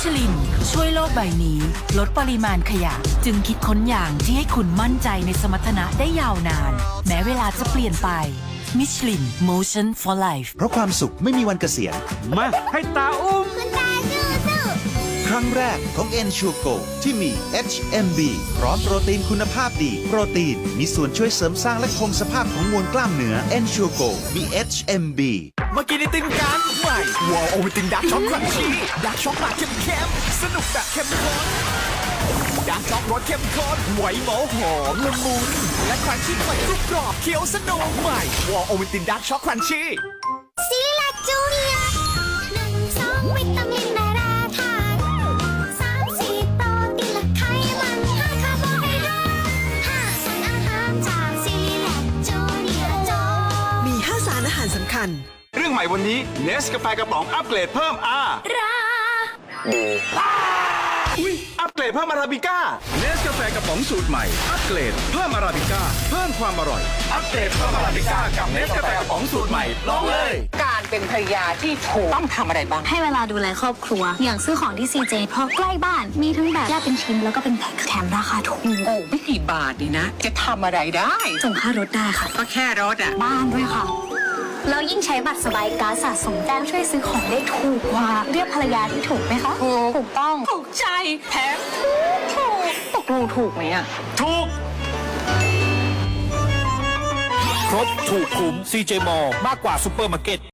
ชลิน ช่วยโลกใบนี้ ลดปริมาณขยะ จึงคิดค้นอย่างที่ให้คุณมั่นใจในสมรรถนะได้ยาวนาน แม้เวลาจะเปลี่ยนไปมิชลิน Motion for Life เพราะความสุขไม่มีวันเกษียณมาให้ตาอุ้มครั้งแรกของ e n s u r e Go ที่มี HMB พร้อมโปรตีนคุณภาพดี โปรตีนมีส่วนช่วยเสริมสร้างและคงสภาพของมวลกล้ามเนื้อ e n s u r e Go มี HMB มากินไอติมกันใหม่วอลโอวิตินดักช็อกครันชีดักช็อกแบบเข้มเข้มๆสนุกแบบเข้มข้นดักช็อกรสเข้มข้นไหวหมอหอมละมุนและครันชีไข่กรุบกรอบเคี้ยวสนุกใหม่วอลโอวิตินดักช็อกครันชีซีแลคจูเนียหนึ่งสองวิตามินและแร่ธาตุสามสี่โปรตีนและไขมันห้าคาร์โบไฮเดรตห้าสารอาหารจากซีแลคจูเนียโจ มี 5 สารอาหารสำคัญเรื่องใหม่วันนี้เนสกาแฟกระป๋องอัปเกรดเพิ่มอาราอุ้ยอัปเกรดเพิ่มอาราบิก้าเนสกาแฟกระป๋องสูตรใหม่อัปเกรดเพิ่มอาราบิก้าเพิ่มความอร่อย อัปเกรดเพิ่มอาราบิก้ากับเนสกาแฟกระป๋องสูตรใหม่ลองเลย การเป็นภรรยาที่ถูกต้องทำอะไรบ้าง ให้เวลาดูแลครอบครัว อย่างซื้อของที่ CJ เพราะใกล้บ้านมีทั้งแบบแยกเป็นชิ้นแล้วก็เป็นแพ็คแถมราคาถูกโอ้ไม่กี่บาทนี่นะ จะทำอะไรได้ส่งค่ารถได้ค่ะ ก็แค่รถอะบ้านด้วยค่ะ แล้วยิ่งใช้บัตรสบายการดสะสมแต้มช่วยซื้อของได้ถูกกว่า เรียกภรรยาที่ถูกไหมคะ ถูกถูกต้อง ถูกใจแถมถูกตกลงถูกไหมอะ ถูก ครบถูกคุ้ม CJ m a l l มากกว่าซูเปอร์มาร์เก็ต